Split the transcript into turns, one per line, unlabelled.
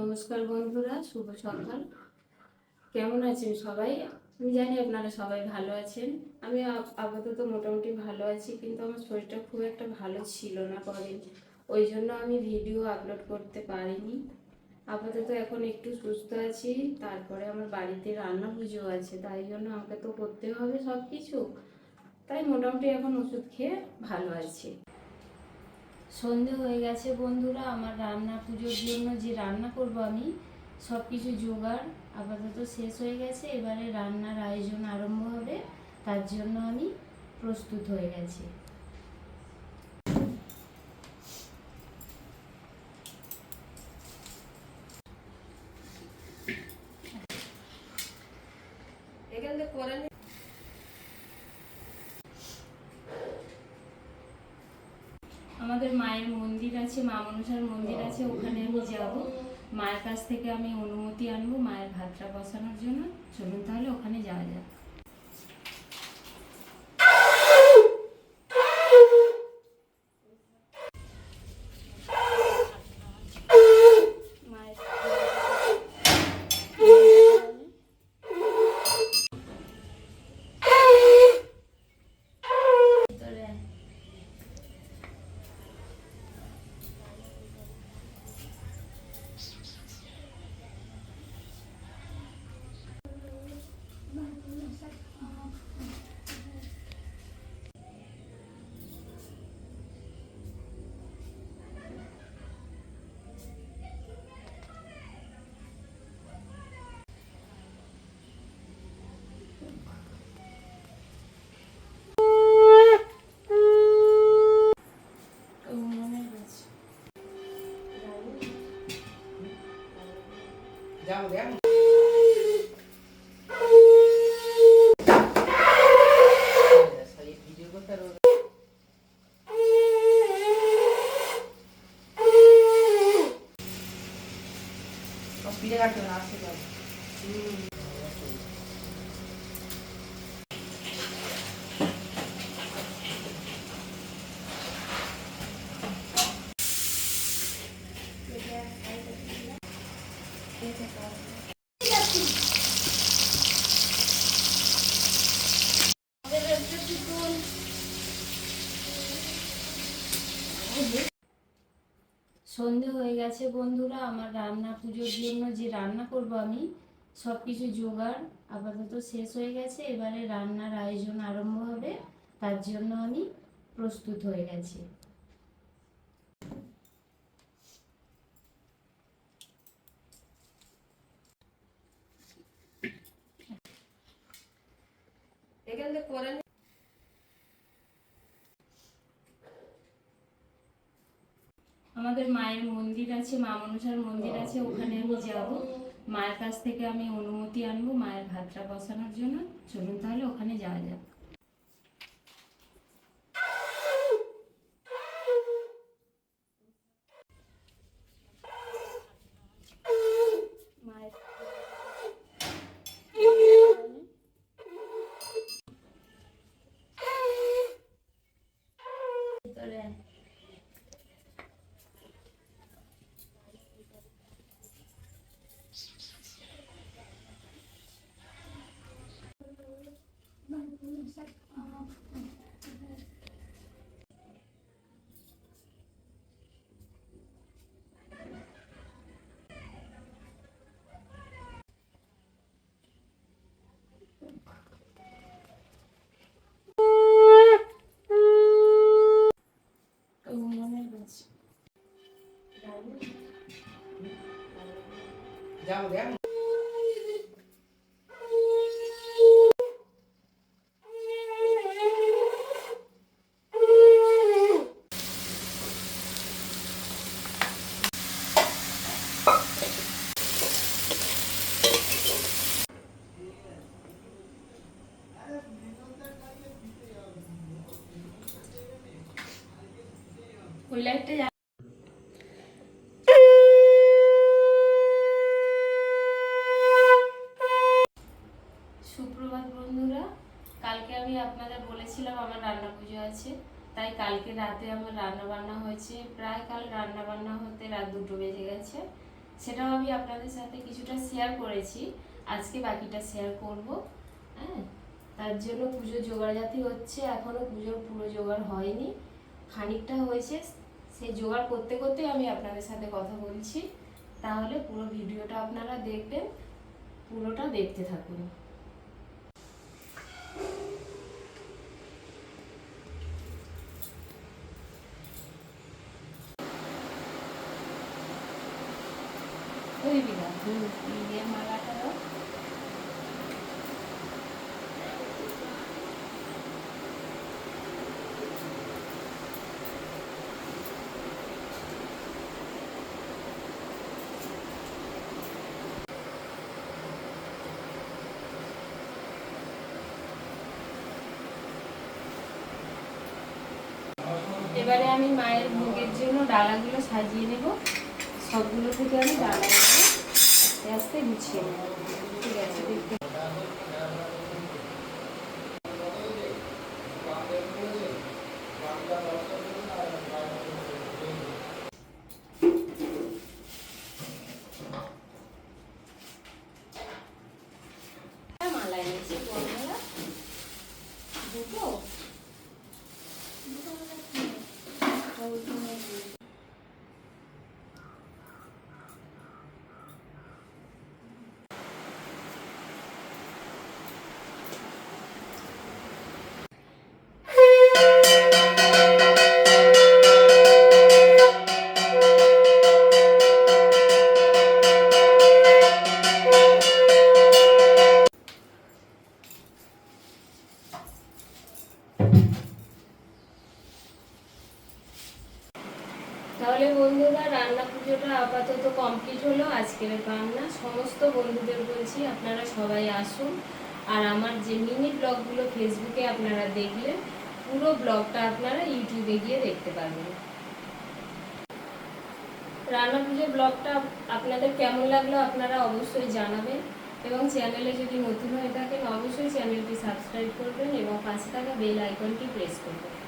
নমস্কার বন্ধুরা, শুভ সকাল কেমন আছেন সবাই? আমি জানি আপনারা সবাই ভালো আছেন। আমি আপাতত মোটামুটি ভালো আছি, কিন্তু আমার শরীরটা খুব একটা ভালো ছিল না কদিন। ওই জন্য আমি ভিডিও আপলোড করতে পারিনি। আপাতত এখন একটু সুস্থ আছি, তারপরে আমার বাড়িতে রান্না পুজো আছে, তাই জন্য আমাকে তো করতে হবে সব কিছু তাই মোটামুটি এখন ওষুধ খেয়ে ভালো আছি। সন্ধে হয়ে গেছে বন্ধুরা, আমার রান্না পুজোর জন্য যে রান্না করব আমি সব কিছু জোগাড় আপাতত শেষ হয়ে গেছে। এবারে রান্নার আয়োজন আরম্ভ হবে, তার জন্য আমি প্রস্তুত হয়ে গেছি।
এখানে করে
আমাদের মায়ের মন্দির আছে, মা মনসার মন্দির আছে, ওখানে আমি যাব। মায়ের কাছ থেকে আমি অনুমতি আনব, মায়ের ভাতটা বসানোর জন্য। চলুন তাহলে ওখানে যাওয়া যাক।
veamos.
সন্ধে হয়ে গেছে বন্ধুরা আমার রান্না পুজোর জন্য যে রান্না করব আমি সব কিছু জোগাড় আপাতত শেষ হয়ে গেছে এবারে রান্নার আয়োজন আরম্ভ হবে তার জন্য আমি প্রস্তুত হয়ে গেছি।
এখানে করে নি
আমাদের মায়ের মন্দির আছে, মা মনসার মন্দির আছে, ওখানে আমি যাব। মায়ের কাছ থেকে আমি অনুমতি আনব, মায়ের ভাতটা বসানোর জন্য। চলুন তাহলে ওখানে যাওয়া যাক।
যাও যাও
ওই লাইটটা সুপ্রভাত বন্ধুরা, কালকে আমি আপনাদের বলেছিলাম আমার রান্না পুজো আছে, তাই কালকে রাতে আমার রান্না বান্না হয়েছে, প্রায় কাল রান্না বান্না হতে রাত দুটো বেজে গেছে। সেটাও আমি আপনাদের সাথে কিছুটা শেয়ার করেছি, আজকে বাকিটা শেয়ার করব হ্যাঁ? তার জন্য পুজো জোগাড়জাতি হচ্ছে, এখনও পুজোর পুরো জোগাড় হয়নি, খানিকটা হয়েছে সেই জোগাড় করতে করতে আমি আপনাদের সাথে কথা বলছি। তাহলে পুরো ভিডিওটা আপনারা দেখবেন, পুরোটা দেখতে থাকুন। ওই বিঘা মালাটা এবারে আমি মায়ের ভোগের জন্য ডালাগুলো সাজিয়ে নেব। সবগুলো থেকে আমি ডালাগুলো আস্তে আস্তে গুছিয়ে নেব ঠিক আছে দেখতে মালা এনেছি বড়মালা দুটো দুটো মালা কি? ওইটা নেই। তাহলে বন্ধুরা পুজোটা আপাতত কমপ্লিট হলো আজকের রান্না সমস্ত বন্ধুদের বলছি আপনারা সবাই আসুন। আর আমার যে মিনি ব্লগগুলো ফেসবুকে আপনারা দেখলেন, পুরো ব্লগটা আপনারা ইউটিউবে গিয়ে দেখতে পারবেন। রান্না পুজোর ব্লগটা আপনাদের কেমন লাগল আপনারা অবশ্যই জানাবেন। এবং চ্যানেলে যদি নতুন হয়ে থাকেন, অবশ্যই চ্যানেলটি সাবস্ক্রাইব করবেন এবং পাশে থাকা বেল আইকনটি প্রেস করবেন।